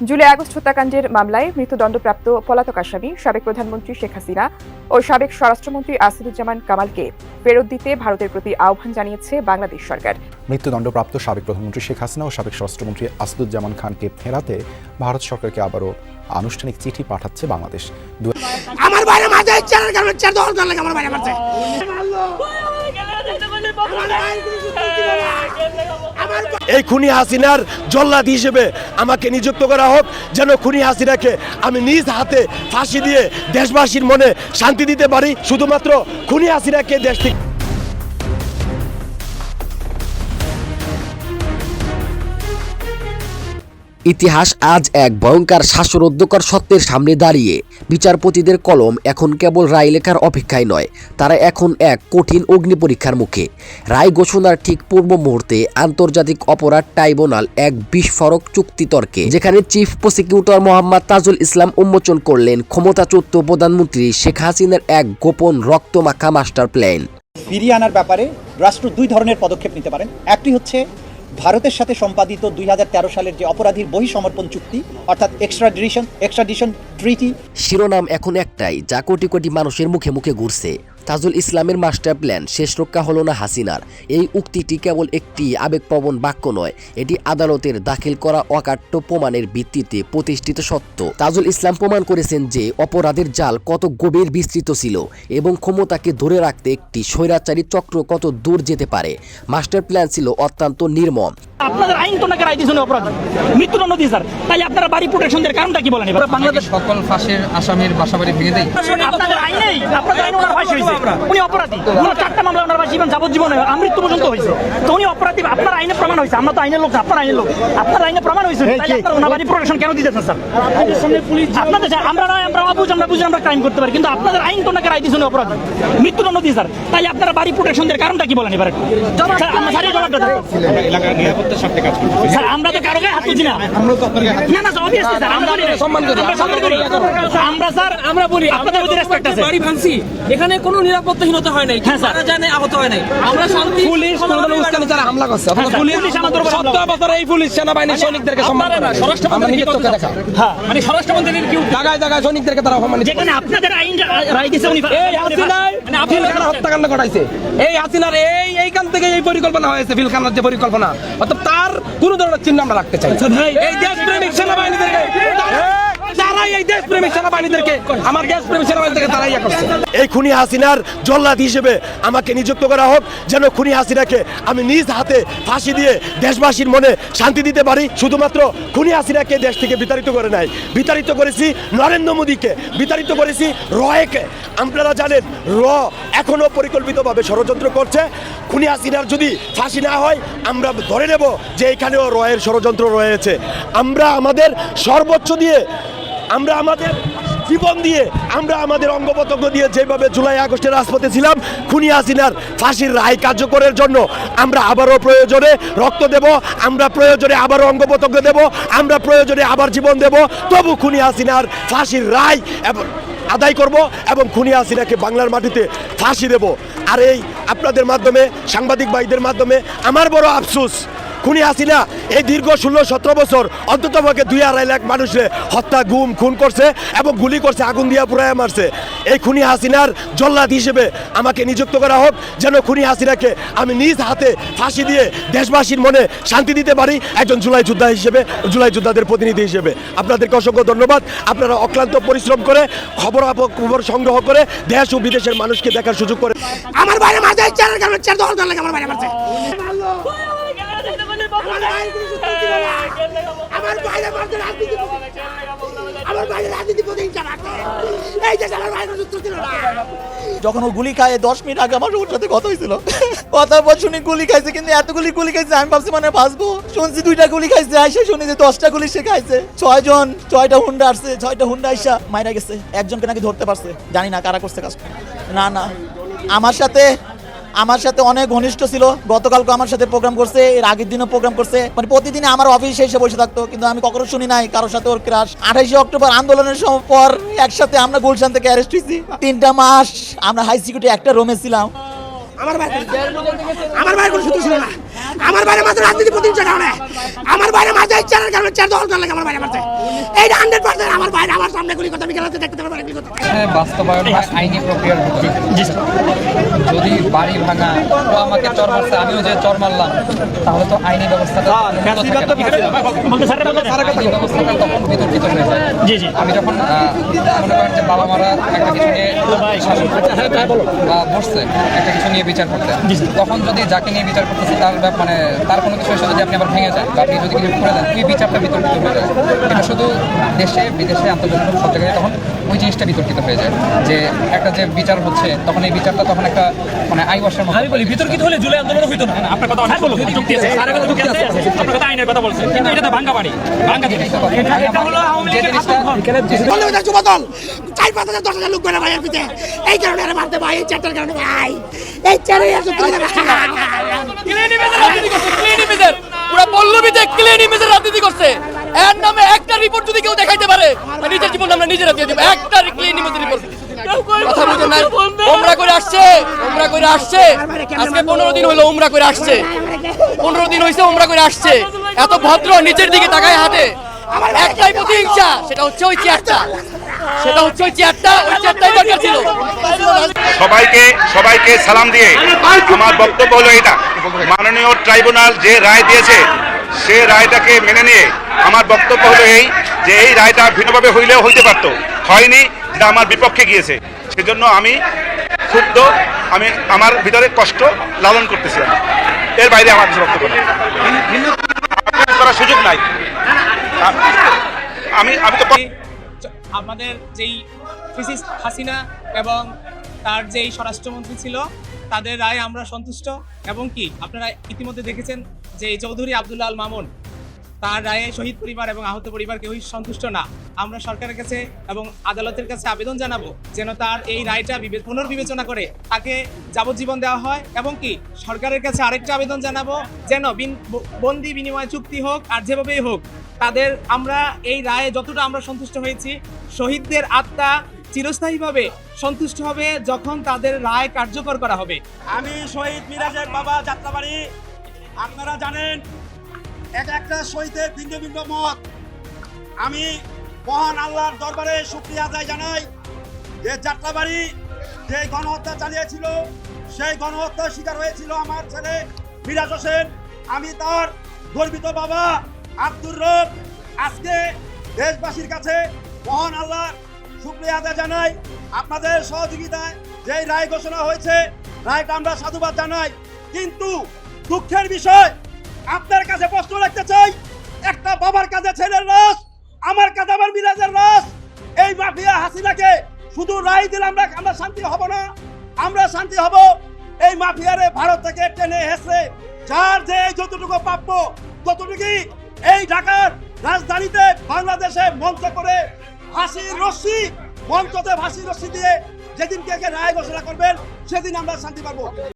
July August হত্যাকাণ্ডের মামলায় মৃত্যুদণ্ডপ্রাপ্ত পলাতক আসামি সাবেক প্রধানমন্ত্রী শেখ হাসিনা ও সাবেক স্বরাষ্ট্রমন্ত্রী আসাদুজ্জামান কামালকে ফেরত দিতে ভারতের প্রতি আহ্বান জানিয়েছে বাংলাদেশ সরকার। মৃত্যুদণ্ডপ্রাপ্ত সাবেক প্রধানমন্ত্রী শেখ হাসিনা ও সাবেক স্বরাষ্ট্রমন্ত্রী আসাদুজ্জামান খানকে ফেরাতে ভারত সরকারকে আবারও আনুষ্ঠানিক চিঠি পাঠাচ্ছে বাংলাদেশ। আমার বাইরে মাঝে চার বাইরে এই খুনি হাসিনার জল্লাদ হিসেবে আমাকে নিযুক্ত করা হোক, যেন খুনি হাসিনাকে আমি নিজ হাতে ফাঁসি দিয়ে দেশবাসীর মনে শান্তি দিতে পারি। শুধুমাত্র খুনি হাসিনাকে দেশ ইতিহাস আজ এক ভয়ঙ্কর শ্বাসরুদ্ধকর সত্যের সামনে দাঁড়িয়ে। বিচারপতিদের কলম এখন কেবল রায় লেখার অপেক্ষায় নয়, তারা এখন এক কঠিন অগ্নি পরীক্ষার মুখে। রায় ঘোষণার ঠিক পূর্ব মুহূর্তে আন্তর্জাতিক অপরাধ ট্রাইব্যুনাল এক বিস্ফোরক চুক্তিতর্কে, যেখানে চিফ প্রসিকিউটর মোহাম্মদ তাজুল ইসলাম উন্মোচন করলেন ক্ষমতাচ্যুত প্রধানমন্ত্রী শেখ হাসিনার এক গোপন রক্তমাখা মাস্টার প্ল্যান ফিরিয়ে আনার ব্যাপারে রাষ্ট্র দুই ধরনের পদক্ষেপ নিতে পারেন। একটি হচ্ছে ভারতের সাথে সম্পাদিত দুই হাজার তেরো সালের যে অপরাধীর বহিসমর্পণ চুক্তি, অর্থাৎ এক্সট্রাডিশন এক্সট্রাডিশন ট্রিটি শিরোনাম এখন একটাই, যা কোটি কোটি মানুষের মুখে মুখে ঘুরছে। তাজুল ইসলামের মাস্টার প্ল্যান শেষ রক্ষা হলো না হাসিনার। এই উক্তিটি কেবল একটি আবেগপ্রবণ বাক্য নয় এটি আদালতের দাখিল করা অকাট্য প্রমাণের ভিত্তিতে প্রতিষ্ঠিত সত্য। তাজুল ইসলাম প্রমাণ করেছেন যে অপরাধের জাল কত গভীর বিস্তৃত ছিল এবং ক্ষমতাকে ধরে রাখতে একটি স্বৈরাচারী চক্র কত দূর যেতে পারে। মাস্টার প্ল্যান ছিল অত্যন্ত নির্মম। আপনাদের আইন তো নাকি রায় অপরাধ? মৃত্যুদণ্ড দিয়ে স্যার। তাই আপনারা বাড়ি প্রোটেকশনের কারণটা কি বলেন এবার? বাংলাদেশ সকল ফাঁসের আসামির বাসাবাড়ি ভেঙে দেয় আপনাদের আইনেই আপনাদের আইনে ওনার ফাঁসি হয়েছে উনি অপরাধী। মামলা ওনার জীবন যাবজ্জীবন আমৃত্যু পর্যন্ত হয়েছে। তো উনি অপরাধী আপনার আইনে প্রমাণ হয়েছে। আমরা তো আইনের লোক না, আপনার আইনের লোক। আপনার আইনে প্রমাণ হয়েছে। প্রোটেকশন কেন দিতেছেন স্যার? আপনাদের আমরা নয় আমরা বুঝ আমরা বুঝে আমরা ক্রাইম করতে পারি। কিন্তু আপনাদের আইন তো নাকি রায় দিয়েছেন অপরাধ। মৃত্যুদণ্ড দিয়ে স্যার। তাই আপনারা বাড়ি প্রোটেকশনের কারণটা কি বলেন এবার? স্যার আমরা তো কারও গায়ে হাত তুলছি না। না না obviously স্যার আমরা বলি সম্মান করি। আমরা স্যার, আমরা স্যার আমরা বলি আপনাদের প্রতি রেসপেক্ট আছে। বাড়ি ভাঙছি। এখানে কোনো নিরাপত্তাহীনতা হয় নাই। হ্যাঁ, স্যার। আহত হয় নাই। আমরা শান্তি পুলিশ কোনো ছাড়া হামলা করছে হ্যাঁ, পুলিশ আমাদের উপর হামলা সত্তর বছর এই পুলিশ সেনাবাহিনীর সৈনিকদেরকে সম্মান করে। নিজের চোখে দেখা হ্যাঁ মানে স্বরাষ্ট্রমন্ত্রীর কি জায়গায় জায়গায় সৈনিকদেরকে তারা যেখানে আপনাদের আইন রায় দিয়েছে উনি এই মানে আপনি হত্যাকাণ্ড ঘটাইছে। এই হাসিনার এই এইখান থেকে এই পরিকল্পনা হয়েছে ফিলখানার যে পরিকল্পনা। অর্থাৎ তার কোনো ধরনের চিহ্ন আমরা রাখতে চাই এই দেশপ্রেমিক সেনাবাহিনীদেরকে ইয়ে এই খুনি হাসিনার জল্লাদ হিসেবে আমাকে নিযুক্ত করা হোক, যেন খুনি হাসিনাকে আমি নিজ হাতে ফাঁসি দিয়ে দেশবাসীর মনে শান্তি দিতে পারি। শুধুমাত্র খুনি হাসিনাকে দেশ থেকে বিতাড়িত করে নাই, বিতাড়িত করেছি নরেন্দ্র মোদীকে, বিতাড়িত করেছি আপনারা জানেন, র এখনও পরিকল্পিতভাবে ষড়যন্ত্র করছে। খুনি হাসিনার যদি ফাঁসি না হয়, আমরা ধরে নেব যে এখানেও রয়ের ষড়যন্ত্র রয়েছে। আমরা আমাদের সর্বোচ্চ দিয়ে আমরা আমাদের জীবন দিয়ে, আমরা আমাদের অঙ্গ প্রত্যঙ্গ দিয়ে যেভাবে জুলাই আগস্টে রাজপথে ছিলাম, খুনি হাসিনার ফাঁসির রায় কার্যকরের জন্য আমরা আবারও প্রয়োজনে রক্ত দেব, আমরা প্রয়োজনে আবারও অঙ্গ প্রত্যঙ্গ দেব, আমরা প্রয়োজনে আবার জীবন দেব। তবু খুনি হাসিনার ফাঁসির রায় এবং আদায় করব এবং খুনি হাসিনাকে বাংলার মাটিতে ফাঁসি দেব। আর এই আপনাদের মাধ্যমে, সাংবাদিক ভাইদের মাধ্যমে আমার বড় আফসোস খুনি হাসিনা এই দীর্ঘ ষোলো, সতেরো বছর অন্তত পক্ষে দুই আড়াই লাখ মানুষে হত্যা, গুম, খুন করছে এবং গুলি করছে, আগুন দিয়া পুরায় মারছে। এই খুনি হাসিনার জল্লাদ হিসেবে আমাকে নিযুক্ত করা হোক, যেন খুনি হাসিনাকে আমি নিজ হাতে ফাঁসি দিয়ে দেশবাসীর মনে শান্তি দিতে পারি। একজন জুলাই যোদ্ধা হিসেবে, জুলাই যোদ্ধাদের প্রতিনিধি হিসেবে। আপনাদেরকে অসংখ্য ধন্যবাদ। আপনারা অক্লান্ত পরিশ্রম করে, খবর খবর সংগ্রহ করে দেশ ও বিদেশের মানুষকে দেখার সুযোগ করে আমার বাইরে মাঝে চার দখল আমার বাইরে মারছে যখন ও গুলি খায়, দশ মিনিট আগে আমার ওর সাথে কথা হয়েছিল। কথার পর শুনি গুলি খাইছে, কিন্তু এতগুলি গুলি খাইছে, আমি ভাবছি মানে বাঁচবো শুনছি দুইটা গুলি খাইছে, আইসা শুনি যে দশটা গুলি সে খাইছে। ছয় জন ছয়টা হুন্ডা আসছে, ছয়টা হুন্ডা আইসা মাইরা গেছে। একজনকে নাকি ধরতে পারছে, জানি না কারা করছে কাজ। না না। আমার সাথে আমার সাথে অনেক ঘনিষ্ঠ ছিল, গতকালকে আমার সাথে প্রোগ্রাম করছে, এর আগের দিনও প্রোগ্রাম করছে। মানে প্রতিদিন আমার অফিসে এসে বসে থাকতো, কিন্তু আমি কখনো শুনি নাই কারোর সাথে ওর ক্রাশ আঠাইশে অক্টোবর আন্দোলনের পর একসাথে আমরা গুলশান থেকে অ্যারেস্ট হয়েছি। তিনটা মাস আমরা হাই সিকিউরিটি একটা রুমে ছিলাম। আমার ভাই আমার ভাই কোনো সূত্র ছিল না। আমার বাইরে মাত্র রাজনীতি প্রতিষ্ঠা কারণে আমার বাইরে মাঝে ইচ্ছার কারণে চার দল করলে আমার বাইরে মারছে এইটা হান্ড্রেড পার্সেন্ট আমার বাইরে আমার সামনে গুলি কথা আমি খেলাতে দেখতে পারব গুলি কথা বাস্তবায়ন আইনি প্রক্রিয়ার যদি বাড়ি ভাঙা ও আমাকে চর মারছে আমিও যে চর মারলাম তাহলে তো আইনি ব্যবস্থাটা ব্যবস্থাটা তখন বিতর্কিত হয়ে যায়। জি আমি যখন মনে করেন যে বাবা মারা একটা কিছু নিয়ে শাসন বসছে একটা কিছু নিয়ে বিচার করতে তখন যদি যাকে নিয়ে বিচার করতেছে তার ব্যাপ- মানে তার কোনো কিছু সাথে যদি আপনি আবার ভেঙে যান বা আপনি যদি কিছু করে দেন ওই বিচারটা বিতর্কিত হয়ে যায়? এটা শুধু দেশে বিদেশে আন্তর্জাতিক সব জায়গায় তখন ওই জিনিসটা বিতর্কিত হয়ে যায়। যে একটা যে বিচার হচ্ছে তখন এই বিচারটা তখন একটা মানে আইওয়াসের মতো। আমি বলি বিতর্কিত হলে জুলাই আন্দোলন হইতো না। আপনার কথা অনেক বলো যুক্তি আছে। স্যারের কথা যুক্তি আছে। আপনার কথা আইনের কথা বলছেন কিন্তু এটা তো ভাঙ্গা বাড়ি ভাঙ্গা জিনিস। এটা এটা হলো আওয়ামী লীগের ওটা যুবদল চার পাঁচ হাজার দশ হাজার লোক বেড়ে ভাই এমপিতে এই কারণে এরা মারতে ভাই। এই চারটার কারণে ভাই। এই চারে এসে তুলে পুরো পল্লবীতে ক্লিন ইমেজের রাজনীতি করছে। এর নামে একটা রিপোর্ট যদি কেউ দেখাইতে পারে নিজের জীবন আমরা নিজেরা দিয়ে দিব। একটা ক্লিন রিপোর্ট কথা বুঝেন নাই? ওমরা করে আসছে, ওমরা করে আসছে। আজকে পনেরো দিন হলো ওমরা করে আসছে। পনেরো দিন হয়েছে ওমরা করে আসছে। এত ভদ্র নিচের দিকে তাকায় হাঁটে। একটাই প্রতিহিংসা, সেটা হচ্ছে ওই চেয়ারটা সেটা হচ্ছে ওই চেয়ারটা ওই চেয়ারটাই দরকার ছিল। সবাইকে সবাইকে সালাম দিয়ে আমার বক্তব্য হলো এটা মাননীয় ট্রাইব্যুনাল যে রায় দিয়েছে সে রায়টাকে মেনে নিয়ে আমার বক্তব্য হলো এই যে এই রায়টা ভিন্নভাবে হইলেও হইতে পারতো। হয়নি, এটা আমার বিপক্ষে গিয়েছে। সেজন্য আমি ক্ষুব্ধ, আমি আমার ভিতরে কষ্ট লালন করতেছিলাম। এর বাইরে আমার কিছু বক্তব্য করার সুযোগ নাই। আমি আমি তো আমাদের যেই ফিসিস হাসিনা এবং তার যেই স্বরাষ্ট্রমন্ত্রী ছিল, তাদের রায় আমরা সন্তুষ্ট। এবং কি, আপনারা ইতিমধ্যে দেখেছেন যে চৌধুরী আব্দুল্লাহ মামুন, তার রায়ে শহীদ পরিবার এবং আহত পরিবার কেউই সন্তুষ্ট না। আমরা সরকারের কাছে এবং আদালতের কাছে আবেদন জানাব যেন তার এই রায়টা বিবে- পুনর্বিবেচনা করে তাকে যাবজ্জীবন দেওয়া হয় এবং কি সরকারের কাছে আরেকটা আবেদন জানাব যেন বন্দি বিনিময় চুক্তি হোক আর যেভাবেই হোক, তাদের আমরা এই রায়ে যতটা আমরা সন্তুষ্ট হয়েছি, শহীদদের আত্মা চিরস্থায়ীভাবে সন্তুষ্ট হবে যখন তাদের রায় কার্যকর করা হবে। আমি শহীদ মিরাজের বাবা যাত্রাবাড়ি আপনারা জানেন, এক একটা শহীদের ভিন্ন ভিন্ন মত। আমি মহান আল্লাহর দরবারে শুক্রিয়া আদায় জানাই যে যাত্রাবাড়ি যে গণহত্যা চালিয়েছিল, সেই গণহত্যার শিকার হয়েছিল আমার ছেলে মিরাজ হোসেন। আমি তার গর্বিত বাবা আব্দুর রব। আজকে দেশবাসীর কাছে মহান আল্লাহর শুক্রিয়া আদায় জানাই। আপনাদের সহযোগিতায় যে রায় ঘোষণা হয়েছে, রায়টা আমরা সাধুবাদ জানাই। কিন্তু দুঃখের বিষয়, আপনার কাছে প্রশ্ন রাখতে চাই, একটা বাবার কাছে ছেলের রস, আমার কাছে আমার মিরাজের রস। এই মাফিয়া হাসিনাকে শুধু রায় দিলে আমরা আমরা শান্তি হব না, আমরা শান্তি হব। এই মাফিয়ারে ভারত থেকে টেনে হেসে যার যে যতটুকু প্রাপ্য, ততটুকুই এই ঢাকার রাজধানীতে বাংলাদেশে মঞ্চ করে হাসির রশ্মি, মঞ্চতে হাসির রশ্মি দিয়ে যেদিনকে রায় ঘোষণা করবেন, সেদিন আমরা শান্তি পাবো।